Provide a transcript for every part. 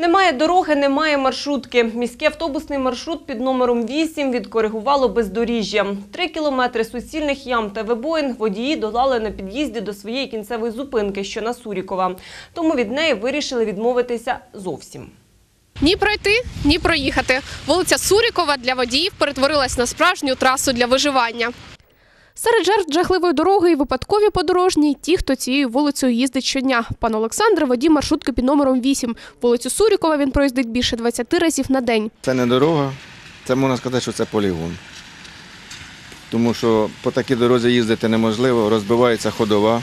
Немає дороги, немає маршрутки. Міський автобусний маршрут під номером 8 відкоригувало бездоріжжя. Три кілометри суцільних ям та вибоїн водії долали на під'їзді до своєї кінцевої зупинки, що на Сурікова. Тому від неї вирішили відмовитися зовсім. Ні пройти, ні проїхати. Вулиця Сурікова для водіїв перетворилась на справжню трасу для виживання. Серед жертв жахливої дороги і випадкові подорожні – ті, хто цією вулицею їздить щодня. Пан Олександр – водій маршрутки під номером 8. Вулицю Сурікова він проїздить більше 20 разів на день. Це не дорога, це можна сказати, що це полігон. Тому що по такій дорозі їздити неможливо, розбивається ходова,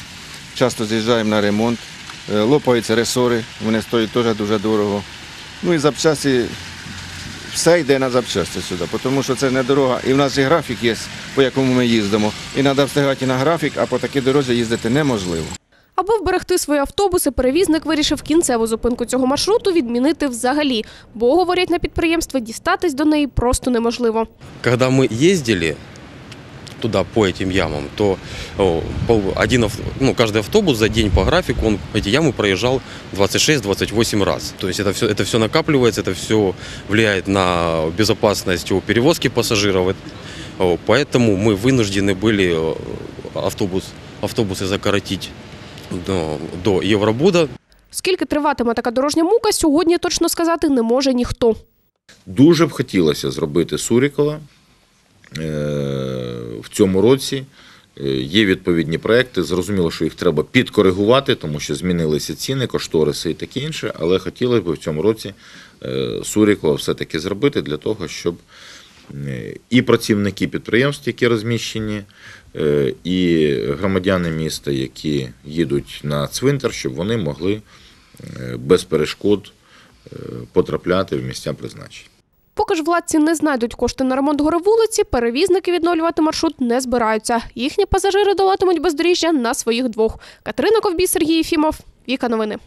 часто з'їжджаємо на ремонт, е, лопаються ресори, вони стоять теж дуже дорого. Ну і запчасті, все йде на запчасти сюди, тому що це не дорога. І в нас і графік є, по якому ми їздимо. І треба встигати на графік, а по такій дорозі їздити неможливо. Аби вберегти свої автобуси, перевізник вирішив кінцеву зупинку цього маршруту відмінити взагалі. Бо, говорять на підприємстві, дістатись до неї просто неможливо. Когда ми ездили туда по этим ямам, то о, по- один, ав- ну, каждый автобус за день по графику, он эти ямы проезжал 26-28 раз. То есть это все, это все накапливается, это все влияет на безопасность у перевозки пассажиров. О, Поэтому мы вынуждены были о, автобус, автобусы закоротить до, до Евробуда, Скільки триватиме така дорожня мука, сьогодні точно сказати не може ніхто. Дуже б хотілося зробити Сурікова е, в цьому році. Е, Є відповідні проекти. Зрозуміло, що їх треба підкоригувати, тому що змінилися ціни, кошториси і таке інше. Але хотілося б в цьому році е, Сурікова все-таки зробити для того, щоб е, і працівники підприємств, які розміщені, і громадяни міста, які їдуть на цвинтар, щоб вони могли без перешкод потрапляти в місця призначення. Поки ж владці не знайдуть кошти на ремонт гори вулиці, перевізники відновлювати маршрут не збираються. Їхні пасажири долатимуть бездоріжжя на своїх двох. Катерина Ковбій, Сергій Єфімов. Віка новини.